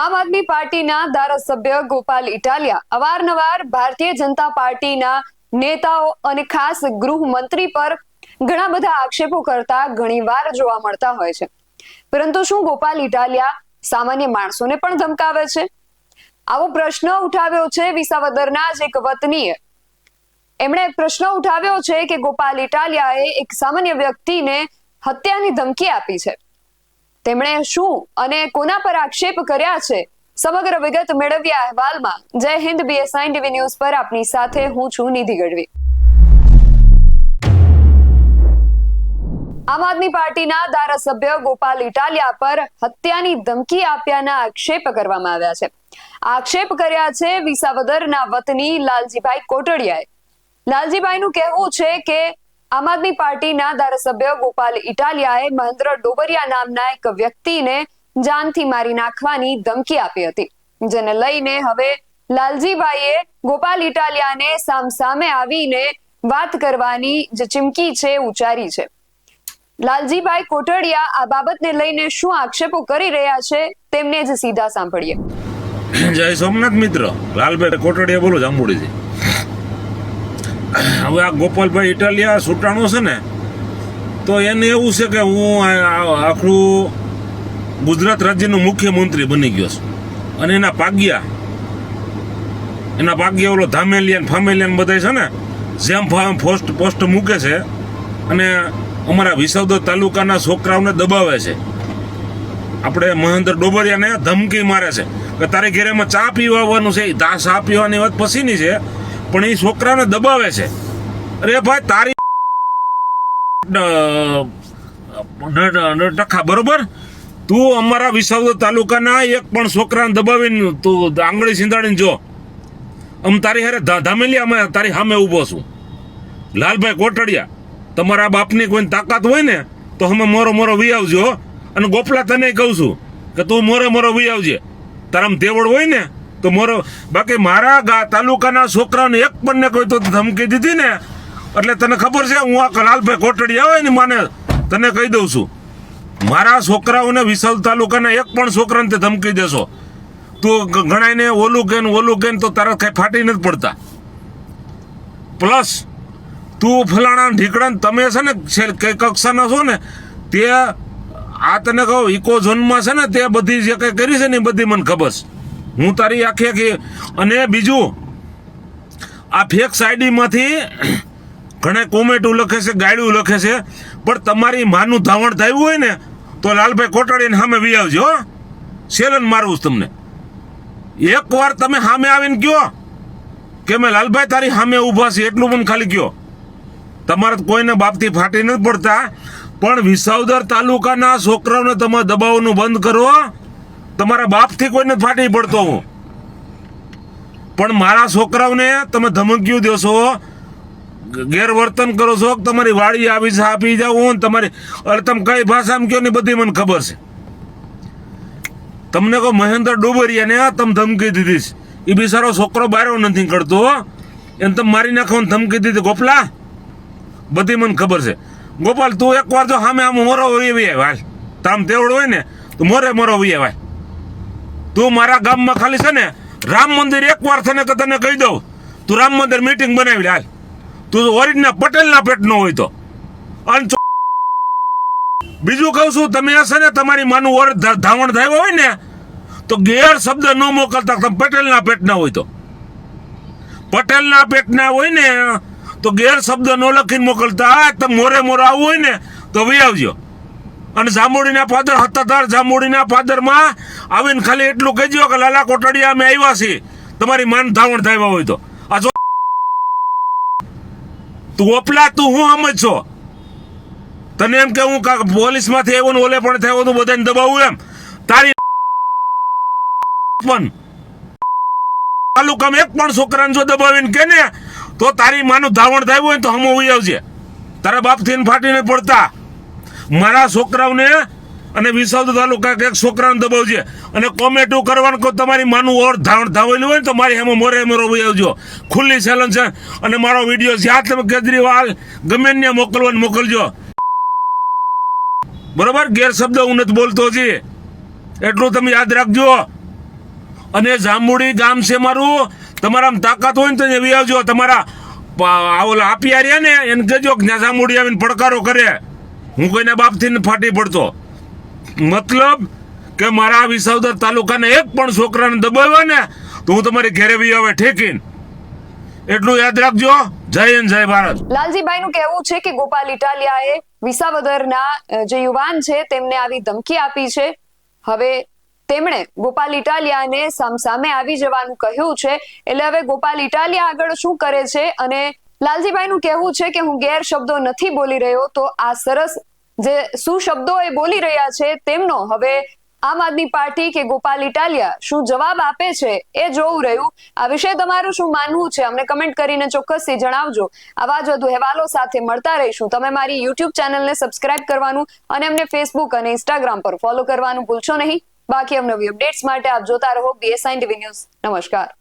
આમ આદમી પાર્ટીના ધારાસભ્ય ગોપાલ ઇટાલિયા અવારનવાર ભારતીય જનતા પાર્ટીના નેતાઓ અને ખાસ ગૃહમંત્રી પર ઘણા બધા આક્ષેપો કરતા ઘણીવાર જોવા મળતા હોય છે. પરંતુ શું ગોપાલ ઇટાલિયા સામાન્ય માણસોને પણ ધમકાવે છે? આવો પ્રશ્ન ઉઠાવ્યો છે વિસાવદરના જ એક વતનીએ. એમણે પ્રશ્ન ઉઠાવ્યો છે કે ગોપાલ ઇટાલિયાએ એક સામાન્ય વ્યક્તિને હત્યાની ધમકી આપી છે. તેમણે શું અને કોના પર આક્ષેપ કર્યા છે? સમગ્ર વિગત મેળવ્યા અહેવાલમાં. જય હિન્દ બીએસઆઈ ટીવી ન્યૂઝ પર આપની સાથે હું છું નિધિ ગઢવી. આમ આદમી પાર્ટીના ધારાસભ્ય ગોપાલ ઇટાલિયા પર હત્યાની ધમકી આપ્યાના આક્ષેપ કરવામાં આવ્યા છે. આક્ષેપ કર્યા છે વિસાવદરના વતની લાલજીભાઈ કોટડિયાએ. લાલજીભાઈનું કહેવું છે કે આમ આદમી પાર્ટીના ધારાસભ્ય ગોપાલ ઇટાલિયાએ મહેન્દ્ર ડોબરિયા નામના એક વ્યક્તિને જાનથી મારી નાખવાની ધમકી આપી હતી, જેને લઈને હવે લાલજીભાઈએ ગોપાલ ઇટાલિયાને સામસામે આવીને વાત કરવાની જે ચીમકી છે ઉચ્ચારી છે. લાલજીભાઈ કોટડિયા આ બાબતને લઈને શું આક્ષેપો કરી રહ્યા છે, તેમને જ સીધા સાંભળીએ. જય સોમનાથ મિત્ર, લાલભાઈ કોટડિયા બોલો જાંબુડીથી. હવે આ ગોપાલભાઈ ઇટાલિયા સુટાણો છે ને, તો એને એવું છે કે હું આખું ગુજરાત રાજ્યનો મુખ્યમંત્રી બની ગયો છું. અને એના પાગ્યા એના પાગ્યા ઓલો ધામેલિયન, ફામેલિયન બધા છે ને, જેમ ફામ પોસ્ટ પોસ્ટ મૂકે છે અને અમારા વિસવદર તાલુકાના છોકરાઓને દબાવે છે. આપણે મહેન્દ્ર ડોબરિયાને ધમકી મારે છે કે તારે ઘેરેમાં ચા પીવાનું છે? દાસ ચા પીવાની વાત પછીની છે. પણ એ છોકરાને દબાવે છે. અરે ભાઈ, તારી ટકા બરોબર? તું અમારા વિસાવદર તાલુકાના એક પણ છોકરાને દબાવીને તું આંગળી સિંધાડીને જો. આમ તારી હારે ધામેલી અમે, તારી સામે ઊભો છું. લાલભાઈ કોટડિયા, તમારા બાપની કોઈ તાકાત હોય ને, તો અમે મોરો મોરો વી આવજો. અને ગોપલા તને કહું છું કે તું મોરે મોરો વી આવજે. તારામ તેવડ હોય ને તો મોરો બાકી મારા તાલુકાના છોકરાને એક પણ કોઈ તો ધમકી દીધી ને, એટલે તને ખબર છે હું આ લાલભાઈ કોટડી આવે ને માને તને કહી દઉં છું. મારા છોકરાઓને વિશાલ તાલુકાના એક પણ છોકરાને તે ધમકી દેશો તું ગ- ગણાયને ઓલું કે ઓલું કે તો તારા કઈ ફાટી નથી પડતા. પ્લસ, તું ફલાણા ઢીકડા તમે છે ને છે- કઈ કક્ષાના છો ને, તે આ તને કહું, ઇકો ઝોનમાં છે ને તે બધી જે કઈ કરી છે ને એ બધી મને ખબર છે. હું તારી આખી આખી અને બીજું, આ ફેક સાઈડીમાંથી ઘણા કોમેટું લખે છે ગાયડું લખે છે, પણ તમારી માનું ધાવણ થયું હોય ને, તો લાલભાઈ કોટાડીને સામે વી આવજો સેલન મારું છું તમને. એકવાર તમે સામે આવીને કયો કે મેં લાલભાઈ તારી સામે ઊભા છે એટલું પણ ખાલી કયો તમારે કોઈને બાપથી ફાટી નથી પડતા, પણ વિસાવદર તાલુકાના છોકરાઓને તમે દબાવવાનું બંધ કરો તમારા બાપથી કોઈને ફાટી પડતો હું. પણ મારા છોકરાઓને તમે ધમકીઓ દેશો ગેરવર્તન કરો છો તમારી વાડી આવી છે, આપી જાઓ ને તમારી, અરે તમે કઈ ભાષામાં કયો ને બધી મને ખબર છે. તમને કહો મહેન્દ્ર ડોબરિયાને તમે ધમકી દીધી છે. એ બિચારો છોકરો બારો નથી કરતો એને તમે મારી નાખો ધમકી દીધી. ગોપલા, બધી મને ખબર છે. ગોપાલ, તું એકવાર જો સામે આમ મોરો એવી હાલ. તામ તેવડ હોય ને, તો મોરે મોરો હોય ભાઈ તું મારા ગામમાં ખાલી છે ને, રામ મંદિર એકવાર તને કે તને કહી દઉં. તું રામ મંદિર મીટિંગ બનાવી હાલ. તું ઓરિજિનલ પટેલના પેટનો હોય તો. અને બીજું કહું છું, તમે હશે ને તમારી માનું ઓર ધાવણ થયું હોય ને, તો ગેર શબ્દ ન મોકલતા તમે પટેલના પેટના હોય તો. પટેલના પેટના હોય ને, તો ગેર શબ્દ ન લખીને મોકલતા. તમે મોરે મોરે આવવું હોય ને, તો ભાઈ આવજો. અને જાંબુડીના ફાધર હત્તાધાર જાંબુડીના ફાધરમાં આવીને ખાલી એટલું કહેજો કે લાલા કોટડિયા અમે આવ્યા છીએ. તમારી માન ધાવણ થાય હોય તો. આ જો તું ઓપલા, તું હું આમ જ છો. તને એમ કે હું પોલીસમાંથી આવ્યો ને ઓલે પણ થયો તું બધાને દબાવું એમ. તારી પણ તાલુકામાં એક પણ છોકરાને જો દબાવીને કે ને, તો તારી માનું ધાવણ થાય હોય તો હમો ઉઈ આવજે. તારા બાપથી ફાટીને પડતા. મારા છોકરાઓને અને વિસાવદ તાલુકા એક છોકરાને દબાવજે. અને કોમેટું કરવાનું કોઈ તમારી માનું ઓર ધાવણ ધાવેલું હોય ને તો મારી એમાં મોરે મોરો ભાઈ આવજો. ખુલ્લી ચેલેન્જ છે. અને મારો વીડિયો જ્યાં તમે કેજરીવાલ, ગમે ત્યાં મોકલવાનું મોકલજો. બરોબર? ગેરશબ્દ હું નથી બોલતો જી એટલું તમે યાદ રાખજો. અને જાંબુડી ગામ છે મારું. તમારામાં તાકાત હોય ને તો આવી આવજો. તમારા ઓલા આપી રહ્યા ને, એને કહેજો કે જાંબુડી આવીને પડકારો કરે. હું કોઈને બાપથી ફાટી પડતો. મતલબ કે મારા વિસાવદર તાલુકાના એક પણ છોકરાને દબાવ્યો ને, તો હું તમારી ઘેરે બી આવે ઠેકીને. એટલું યાદ રાખજો. જય હિન્દ, જય ભારત. લાલજીભાઈ નું કહેવું છે કે ગોપાલ ઇટાલિયાએ વિસાવદરના જે યુવાન છે તેમને આવી ધમકી આપી છે. હવે તેમણે ગોપાલ ઇટાલિયાને સામસામે આવી જવાનું કહ્યું છે. એટલે હવે ગોપાલ ઇટાલિયા આગળ શું કરે છે? અને લાલજીભાઈનું કહેવું છે કે હું ગેર શબ્દો નથી બોલી રહ્યો, તો આ સરસ જે શું શબ્દો એ બોલી રહ્યા છે તેમનો હવે આમ આદમી પાર્ટી કે ગોપાલ ઇટાલિયા શું જવાબ આપે છે એ જોવું રહ્યું. આ વિશે તમારું શું માનવું છે? અમને કમેન્ટ કરીને ચોક્કસથી જણાવજો. આવા જ વધુ અહેવાલો સાથે મળતા રહીશું. તમે મારી યુટ્યુબ ચેનલને સબસ્ક્રાઇબ કરવાનું અને અમને ફેસબુક અને ઇન્સ્ટાગ્રામ પર ફોલો કરવાનું ભૂલશો નહીં. બાકી અમને અપડેટ્સ માટે આપ જોતા રહો બીએસઆઈ ટીવી ન્યૂઝ નમસ્કાર.